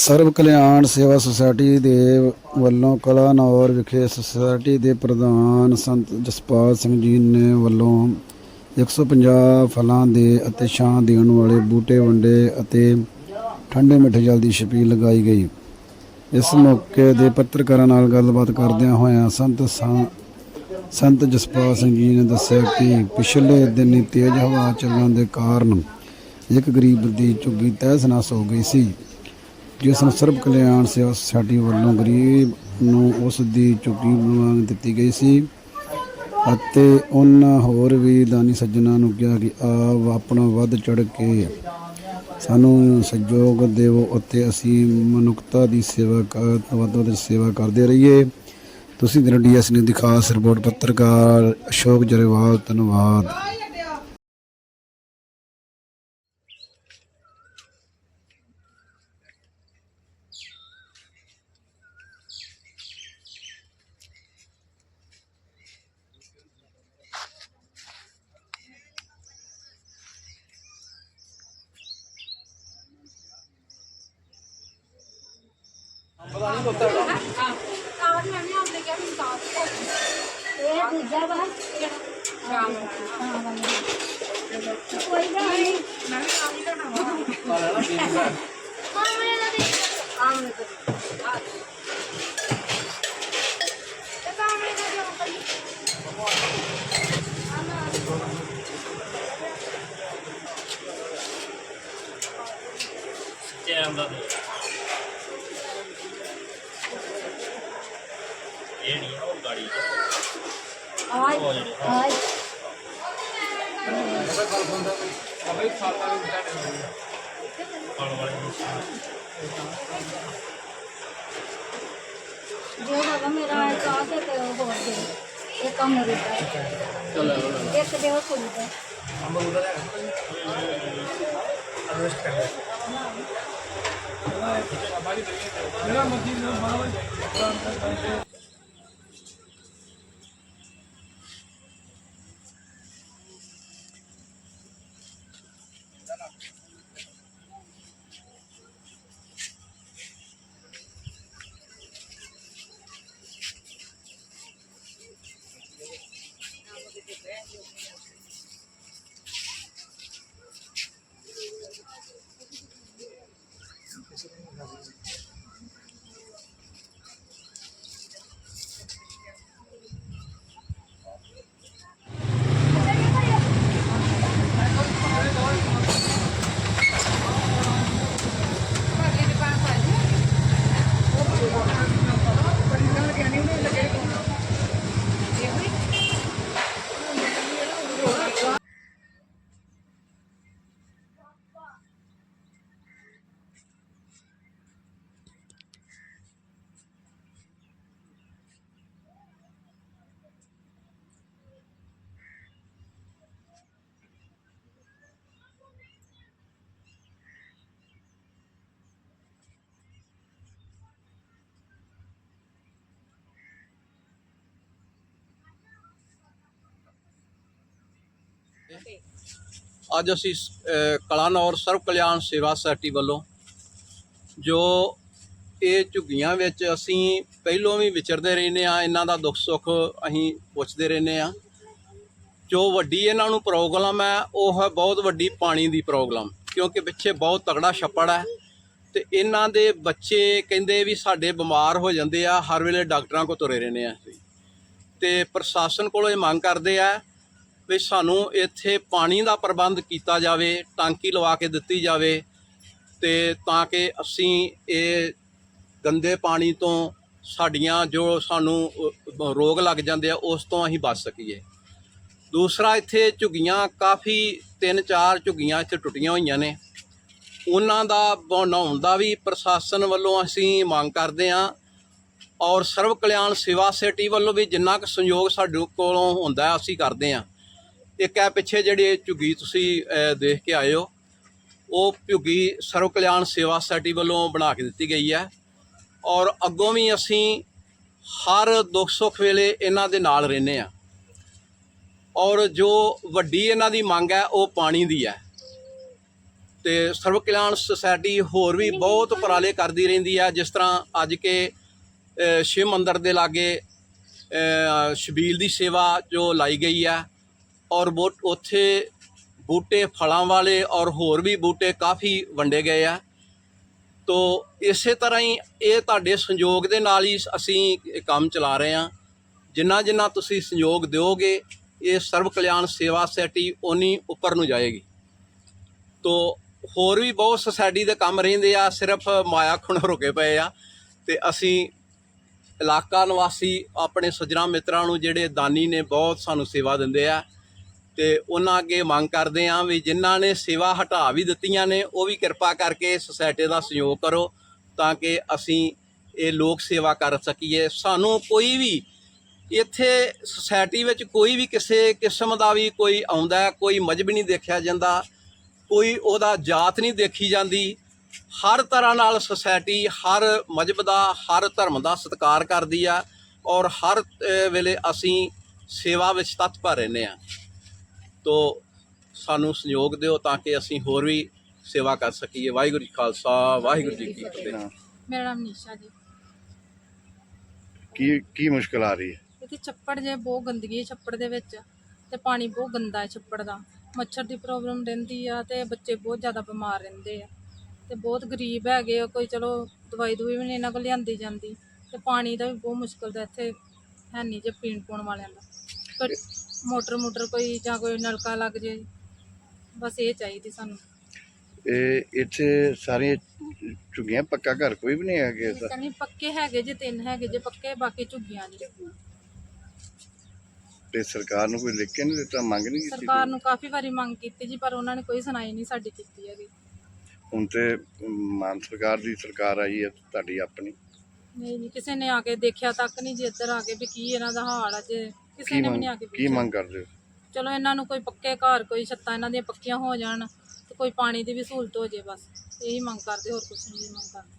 ਸਰਵ ਕਲਿਆਣ ਸੇਵਾ ਸੁਸਾਇਟੀ ਦੇ ਵੱਲੋਂ ਕਲਾਨੌਰ ਵਿਖੇ ਸੁਸਾਇਟੀ ਦੇ ਪ੍ਰਧਾਨ ਸੰਤ ਜਸਪਾਲ ਸਿੰਘ ਜੀ ਨੇ ਵੱਲੋਂ 150 ਫਲਾਂ ਦੇ ਅਤੇ ਛਾਂ ਦੇਣ ਵਾਲੇ ਬੂਟੇ, ਵੰਡੇ ਅਤੇ ਠੰਡੇ ਮਿੱਠੇ ਜਲ ਦੀ ਛਬੀਲ ਲਗਾਈ ਗਈ। ਇਸ ਮੌਕੇ ਦੇ ਪੱਤਰਕਾਰਾਂ ਨਾਲ ਗੱਲਬਾਤ ਕਰਦਿਆਂ ਹੋਇਆਂ ਸੰਤ ਸੰ- ਸੰਤ ਜਸਪਾਲ ਸਿੰਘ ਜੀ ਨੇ ਦੱਸਿਆ ਕਿ ਪਿਛਲੇ ਦਿਨੀ ਤੇਜ਼ ਹਵਾ ਚੱਲਣ ਦੇ ਕਾਰਨ ਇੱਕ ਗਰੀਬ ਦੀ ਝੁੱਗੀ ਤਹਿਸ ਨਹਿਸ ਹੋ ਗਈ ਸੀ। ਜਿਸ ਨੂੰ ਸਰਬ ਕਲਿਆਣ ਸੇਵਾ ਸੁਸਾਇਟੀ ਵੱਲੋਂ ਗਰੀਬ ਨੂੰ ਉਸ ਦੀ ਝੁੱਗੀ ਮੰਗ ਦਿੱਤੀ ਗਈ ਸੀ ਅਤੇ ਉਹਨਾਂ ਹੋਰ ਵੀ ਦਾਨੀ ਸੱਜਣਾ ਨੂੰ ਕਿਹਾ ਕਿ ਆਪ ਆਪਣਾ ਵੱਧ ਚੜ ਕੇ ਸਾਨੂੰ ਸਹਿਯੋਗ ਦੇਵੋ ਅਤੇ ਅਸੀਂ ਮਨੁੱਖਤਾ ਦੀ ਸੇਵਾ ਕਰ ਵੱਧ ਵੱਧ ਸੇਵਾ ਕਰਦੇ ਰਹੀਏ। ਤੁਸੀਂ ਦਿਨ ਡੀਐਸ ਨਿਊਜ਼ ਦੀ ਖਾਸ ਰਿਪੋਰਟ ਪੱਤਰਕਾਰ ਅਸ਼ੋਕ ਜਰੇਵਾਲ, ਧੰਨਵਾਦ। ਇਹ ਦੂਜਾ ਵਾ ਸ਼ਾਮ ਕੋਈ ਗੱਲ ਨਹੀਂ ਮੈਂ ਵੀ ਕੰਮ ਕਰਨਾ ਵਾ ਹਾਂ ਮੈਂ ਨਾ ਦੇ ਆਮ ਨੇ ਤੇ ਕੰਮ ਨੇ ਜੋ ਕਰੀ ਚੈਨ ਦਾ ਦੋ ਇਹ ਨਹੀਂ ਆ, ਉਹ ਗਾੜੀ ਆਵਾਜ਼ ਉਹ ਜਿਹੜੀ ਆਵਾਜ਼ ਫਲ ਵਾਲੇ ਨੂੰ ਜੋ ਬਾਬਾ ਅੱਜ ਅਸੀਂ ਕਲਾਨੌਰ ਸਰਵ ਕਲਿਆਣ ਸੇਵਾ ਸੁਸਾਇਟੀ ਵੱਲੋਂ ਜੋ ਇਹ ਝੁੱਗੀਆਂ ਵਿੱਚ ਅਸੀਂ ਪਹਿਲੋਂ ਵੀ ਵਿਚਰਦੇ ਰਹਿੰਦੇ ਆ ਇਹਨਾਂ ਦਾ ਦੁੱਖ ਸੁੱਖ ਅਸੀਂ ਪੁੱਛਦੇ ਰਹਿੰਦੇ ਆ ਜੋ ਵੱਡੀ ਇਹਨਾਂ ਨੂੰ ਪ੍ਰੋਬਲਮ ਹੈ, ਉਹ ਹੈ ਬਹੁਤ ਵੱਡੀ ਪਾਣੀ ਦੀ ਪ੍ਰੋਬਲਮ ਕਿਉਂਕਿ ਪਿੱਛੇ ਬਹੁਤ ਤਗੜਾ ਛੱਪੜ ਹੈ ਤੇ ਇਹਨਾਂ ਦੇ ਬੱਚੇ ਕਹਿੰਦੇ ਵੀ ਸਾਡੇ ਬਿਮਾਰ ਹੋ ਜਾਂਦੇ ਆ, ਹਰ ਵੇਲੇ ਡਾਕਟਰਾਂ ਕੋਲ ਤੁਰੇ ਰਹਿੰਦੇ ਆ ਅਸੀਂ। ਤੇ ਪ੍ਰਸ਼ਾਸਨ ਕੋਲੋਂ ਇਹ ਮੰਗ ਕਰਦੇ ਆ ਵੀ ਸਾਨੂੰ ਇੱਥੇ ਪਾਣੀ ਦਾ ਪ੍ਰਬੰਧ ਕੀਤਾ ਜਾਵੇ, ਟਾਂਕੀ ਲਵਾ ਕੇ ਦਿੱਤੀ ਜਾਵੇ ਤੇ ਤਾਂ ਕਿ ਅਸੀਂ ਇਹ ਗੰਦੇ ਪਾਣੀ ਤੋਂ ਸਾਡੀਆਂ ਜੋ ਸਾਨੂੰ ਰੋਗ ਲੱਗ ਜਾਂਦੇ ਆ, ਉਸ ਤੋਂ ਅਸੀਂ ਬਚ ਸਕੀਏ। ਦੂਸਰਾ, ਇੱਥੇ ਝੁੱਗੀਆਂ ਕਾਫੀ, ਤਿੰਨ ਚਾਰ ਝੁੱਗੀਆਂ ਇੱਥੇ ਟੁੱਟੀਆਂ ਹੋਈਆਂ ਨੇ। ਉਹਨਾਂ ਦਾ ਬਣਾਉਣ ਦਾ ਵੀ ਪ੍ਰਸ਼ਾਸਨ ਵੱਲੋਂ ਅਸੀਂ ਮੰਗ ਕਰਦੇ ਹਾਂ ਔਰ ਸਰਵ ਕਲਿਆਣ ਸੇਵਾ ਸਿਟੀ ਵੱਲੋਂ ਵੀ ਜਿੰਨਾ ਕੁ ਸਹਿਯੋਗ ਸਾਡੇ ਕੋਲੋਂ ਹੁੰਦਾ ਅਸੀਂ ਕਰਦੇ ਹਾਂ। ਇੱਕ ਹੈ ਪਿੱਛੇ ਜਿਹੜੀ ਝੁੱਗੀ ਤੁਸੀਂ ਦੇਖ ਕੇ ਆਏ ਹੋ ਉਹ ਝੁੱਗੀ ਸਰਵ ਕਲਿਆਣ ਸੇਵਾ ਸੁਸਾਇਟੀ ਵੱਲੋਂ ਬਣਾ ਕੇ ਦਿੱਤੀ ਗਈ ਹੈ ਔਰ ਅੱਗੋਂ ਵੀ ਅਸੀਂ ਹਰ ਦੁੱਖ ਸੁੱਖ ਵੇਲੇ ਇਹਨਾਂ ਦੇ ਨਾਲ ਰਹਿੰਦੇ ਆ। ਔਰ ਜੋ ਵੱਡੀ ਇਹਨਾਂ ਦੀ ਮੰਗ ਹੈ ਉਹ ਪਾਣੀ ਦੀ ਹੈ ਤੇ ਸਰਵ ਕਲਿਆਣ ਸੁਸਾਇਟੀ ਹੋਰ ਵੀ ਬਹੁਤ ਉਪਰਾਲੇ ਕਰਦੀ ਰਹਿੰਦੀ ਹੈ ਜਿਸ ਤਰ੍ਹਾਂ ਅੱਜ ਕੇ ਸ਼ਿਵ ਮੰਦਰ ਦੇ ਲਾਗੇ ਸ਼ਬੀਲ ਦੀ ਸੇਵਾ ਜੋ ਲਾਈ ਗਈ ਹੈ ਔਰ ਬੋ- ਉੱਥੇ ਬੂਟੇ ਫਲਾਂ ਵਾਲੇ ਔਰ ਹੋਰ ਵੀ ਬੂਟੇ ਕਾਫੀ ਵੰਡੇ ਗਏ ਆ। ਤੋ ਇਸੇ ਤਰ੍ਹਾਂ ਹੀ ਇਹ ਤੁਹਾਡੇ ਸੰਯੋਗ ਦੇ ਨਾਲ ਹੀ ਅਸੀਂ ਕੰਮ ਚਲਾ ਰਹੇ ਹਾਂ। ਜਿੰਨਾ ਜਿੰਨਾ ਤੁਸੀਂ ਸੰਯੋਗ ਦਿਓਗੇ, ਇਹ ਸਰਵ ਕਲਿਆਣ ਸੇਵਾ ਸੋਸਾਇਟੀ ਉਨੀ ਉੱਪਰ ਨੂੰ ਜਾਏਗੀ। ਤੋ ਹੋਰ ਵੀ ਬਹੁਤ ਸੋਸਾਇਟੀ ਦੇ ਕੰਮ ਰਹਿੰਦੇ ਆ, ਸਿਰਫ ਮਾਇਆ ਖੁਣ ਰੁਕੇ ਪਏ ਆ। ਤੇ ਅਸੀਂ ਇਲਾਕਾ ਨਿਵਾਸੀ, ਆਪਣੇ ਸੱਜਣਾ ਮਿੱਤਰਾਂ ਨੂੰ ਜਿਹੜੇ ਦਾਨੀ ਨੇ ਬਹੁਤ ਸਾਨੂੰ ਸੇਵਾ ਦਿੰਦੇ ਆ। ਤੇ ਉਹਨਾਂ ਅੱਗੇ ਮੰਗ ਕਰਦੇ ਆ ਵੀ ਜਿਨ੍ਹਾਂ ਨੇ ਸੇਵਾ ਹਟਾ ਵੀ ਦਿੱਤੀਆਂ ਨੇ, ਉਹ ਵੀ ਕਿਰਪਾ ਕਰਕੇ ਸੁਸਾਇਟੀ ਦਾ ਸਹਿਯੋਗ ਕਰੋ ਤਾਂ ਕਿ ਅਸੀਂ ਇਹ ਲੋਕ ਸੇਵਾ ਕਰ ਸਕੀਏ। ਸਾਨੂੰ ਕੋਈ ਵੀ ਇੱਥੇ ਸੁਸਾਇਟੀ ਵਿੱਚ ਕੋਈ ਵੀ ਕਿਸੇ ਕਿਸਮ ਦਾ ਵੀ ਕੋਈ ਆਉਂਦਾ, ਕੋਈ ਮਜਬ ਨਹੀਂ ਦੇਖਿਆ ਜਾਂਦਾ, ਕੋਈ ਉਹਦਾ ਜਾਤ ਨਹੀਂ ਦੇਖੀ ਜਾਂਦੀ। ਹਰ ਤਰ੍ਹਾਂ ਨਾਲ ਸੁਸਾਇਟੀ ਹਰ ਮਜਬ ਦਾ, ਹਰ ਧਰਮ ਦਾ ਸਤਿਕਾਰ ਕਰਦੀ ਆ ਔਰ ਹਰ ਵੇਲੇ ਅਸੀਂ ਸੇਵਾ ਵਿੱਚ ਤਤਪਰ ਰਹਿੰਦੇ ਆ ਤੋ ਸਾਨੂੰ ਸਹਿਯੋਗ ਦਿਓ ਤਾਂ ਕਿ ਅਸੀਂ ਹੋਰ ਵੀ ਸੇਵਾ ਕਰ ਸਕੀਏ। ਵਾਹਿਗੁਰੂ ਜੀ ਖਾਲਸਾ ਵਾਹਿਗੁਰੂ ਜੀ ਕੀ ਫਤਿਹ। ਮੇਰਾ ਨਾਮ ਨਿਸ਼ਾ ਜੀ। ਕੀ ਕੀ ਮੁਸ਼ਕਲ ਆ ਰਹੀ ਹੈ? ਇੱਥੇ ਛੱਪੜ ਜੇ ਬਹੁਤ ਗੰਦਗੀ ਹੈ ਛੱਪੜ ਦੇ ਵਿੱਚ ਤੇ ਪਾਣੀ ਬਹੁਤ ਗੰਦਾ ਹੈ ਛੱਪੜ ਦਾ। ਮੱਛਰ ਦੀ ਪ੍ਰੋਬਲਮ ਰਹਿੰਦੀ ਆ ਤੇ ਬੱਚੇ ਬਹੁਤ ਜ਼ਿਆਦਾ ਬਿਮਾਰ ਰਹਿੰਦੇ ਆ। ਤੇ ਬਹੁਤ ਗਰੀਬ ਹੈਗੇ ਆ ਕੋਈ ਚਲੋ ਦਵਾਈ ਦਵਾਈ ਵੀ ਨਹੀਂ ਇਹਨਾਂ ਕੋਲ ਲਿਆਂਦੀ ਜਾਂਦੀ। ਤੇ ਪਾਣੀ ਦਾ ਵੀ ਬਹੁਤ ਮੁਸ਼ਕਲ ਦਾ ਇੱਥੇ ਹੈ ਨਹੀਂ ਜੇ ਪੀਣ ਪਾਉਣ ਵਾਲਿਆਂ ਦਾ। ਮੋਟਰ ਮੋਟਰ ਕੋਈ ਜਾਂ ਕੋਈ ਨਲਕਾ ਲੱਗ ਜੇ ਬਸ ਇਹ ਚਾਹੀਦੀ ਸਾਨੂੰ। ਇਹ ਇੱਥੇ ਸਾਰੀਆਂ ਝੁੱਗੀਆਂ ਪੱਕਾ ਘਰ ਕੋਈ ਵੀ ਨਹੀਂ ਹੈਗਾ ਇਸ ਦਾ ਨਹੀਂ ਪੱਕੇ ਹੈਗੇ ਜੇ ਤਿੰਨ ਹੈਗੇ ਜੇ ਪੱਕੇ ਬਾਕੀ ਝੁੱਗੀਆਂ ਜੀ ਤੇ ਸਰਕਾਰ ਨੂੰ ਕੋਈ ਲਿਖ ਕੇ ਨਹੀਂ ਦਿੱਤਾ ਮੰਗ ਨਹੀਂ ਕੀਤੀ ਸਰਕਾਰ ਨੂੰ ਕਾਫੀ ਵਾਰੀ ਮੰਗ ਕੀਤੀ ਜੀ ਪਰ ਉਹਨਾਂ ਨੇ ਕੋਈ ਸੁਣਾਈ ਨਹੀਂ ਸਾਡੀ ਕੀਤੀ ਹੈਗੀ। ਹੁਣ ਤੇ ਮਾਨ ਸਰਕਾਰ ਦੀ ਸਰਕਾਰ ਆਈ ਹੈ ਤੁਹਾਡੀ ਆਪਣੀ। ਨਹੀਂ ਜੀ ਕਿਸੇ ਨੇ ਆ ਕੇ ਦੇਖਿਆ ਤੱਕ ਨਹੀਂ ਜੀ ਇੱਧਰ ਆ ਕੇ ਵੀ ਕੀ ਇਹਨਾਂ ਦਾ ਹਾਲ ਆ ਜੇ। ਕਿਸੇ ਕੀ ਨੇ ਵੀ ਨਹੀਂ ਆ ਮੰਗ ਕੇ ਕੀ ਪੁੱਛਿਆ। ਮੰਗ ਕਰਦੇ ਹੋ ਚਲੋ ਇਹਨਾਂ ਨੂੰ ਕੋਈ ਪੱਕੇ ਘਰ ਕੋਈ ਛੱਤਾਂ ਇਹਨਾਂ ਦੀਆਂ ਪੱਕੀਆਂ ਹੋ ਜਾਣ ਤੇ ਕੋਈ ਪਾਣੀ ਦੀ ਵੀ ਸਹੂਲਤ ਹੋ ਜੇ ਬਸ ਇਹੀ ਮੰਗ ਕਰਦੇ ਹੋਰ ਕੁਝ ਨਹੀਂ ਮੰਗ ਕਰਦੇ